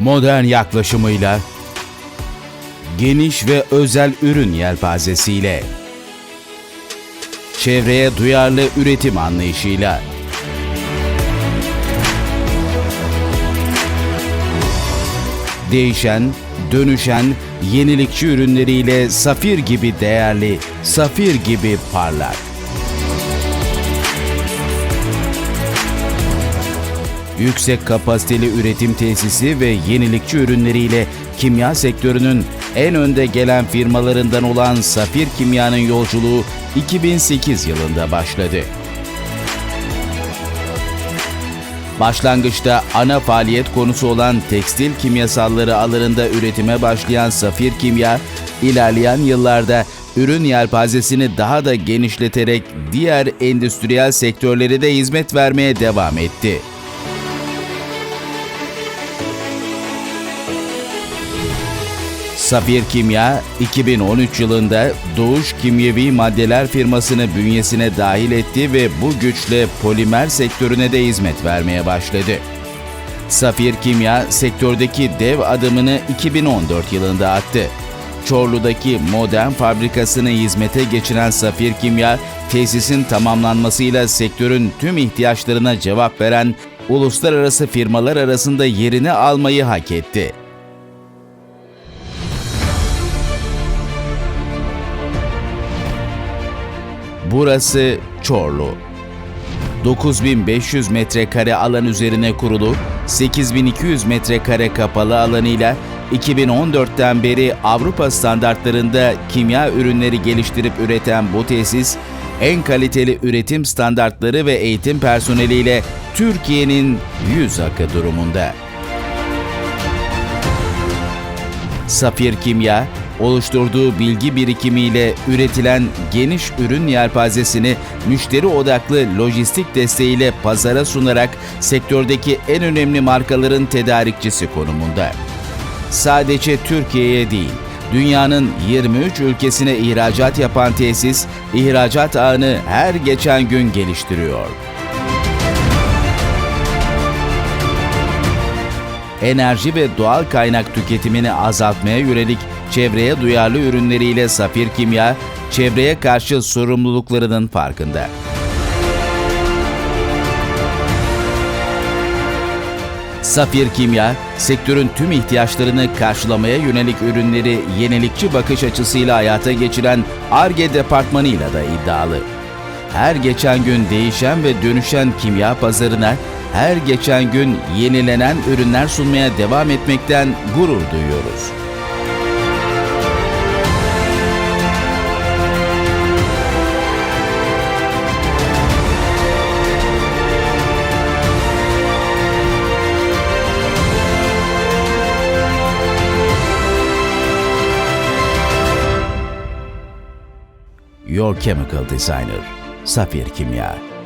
modern yaklaşımıyla, geniş ve özel ürün yelpazesiyle, çevreye duyarlı üretim anlayışıyla, değişen, dönüşen, yenilikçi ürünleriyle safir gibi değerli, safir gibi parlak. Yüksek kapasiteli üretim tesisi ve yenilikçi ürünleriyle kimya sektörünün en önde gelen firmalarından olan Safir Kimya'nın yolculuğu 2008 yılında başladı. Başlangıçta ana faaliyet konusu olan tekstil kimyasalları alanında üretime başlayan Safir Kimya, ilerleyen yıllarda ürün yelpazesini daha da genişleterek diğer endüstriyel sektörlere de hizmet vermeye devam etti. Safir Kimya, 2013 yılında Doğuş Kimyevi Maddeler firmasını bünyesine dahil etti ve bu güçle polimer sektörüne de hizmet vermeye başladı. Safir Kimya, sektördeki dev adımını 2014 yılında attı. Çorlu'daki modern fabrikasını hizmete geçiren Safir Kimya, tesisin tamamlanmasıyla sektörün tüm ihtiyaçlarına cevap veren uluslararası firmalar arasında yerini almayı hak etti. Burası Çorlu. 9500 metrekare alan üzerine kurulu, 8200 metrekare kapalı alanıyla 2014'ten beri Avrupa standartlarında kimya ürünleri geliştirip üreten bu tesis, en kaliteli üretim standartları ve eğitim personeliyle Türkiye'nin yüz akı durumunda. Safir Kimya, oluşturduğu bilgi birikimiyle üretilen geniş ürün yelpazesini müşteri odaklı lojistik desteğiyle pazara sunarak sektördeki en önemli markaların tedarikçisi konumunda. Sadece Türkiye'ye değil, dünyanın 23 ülkesine ihracat yapan tesis, ihracat ağını her geçen gün geliştiriyor. enerji ve doğal kaynak tüketimini azaltmaya yönelik çevreye duyarlı ürünleriyle Safir Kimya, çevreye karşı sorumluluklarının farkında. Safir Kimya, sektörün tüm ihtiyaçlarını karşılamaya yönelik ürünleri yenilikçi bakış açısıyla hayata geçiren ARGE departmanıyla da iddialı. Her geçen gün değişen ve dönüşen kimya pazarına her geçen gün yenilenen ürünler sunmaya devam etmekten gurur duyuyoruz. Your Chemical Designer, Safir Kimya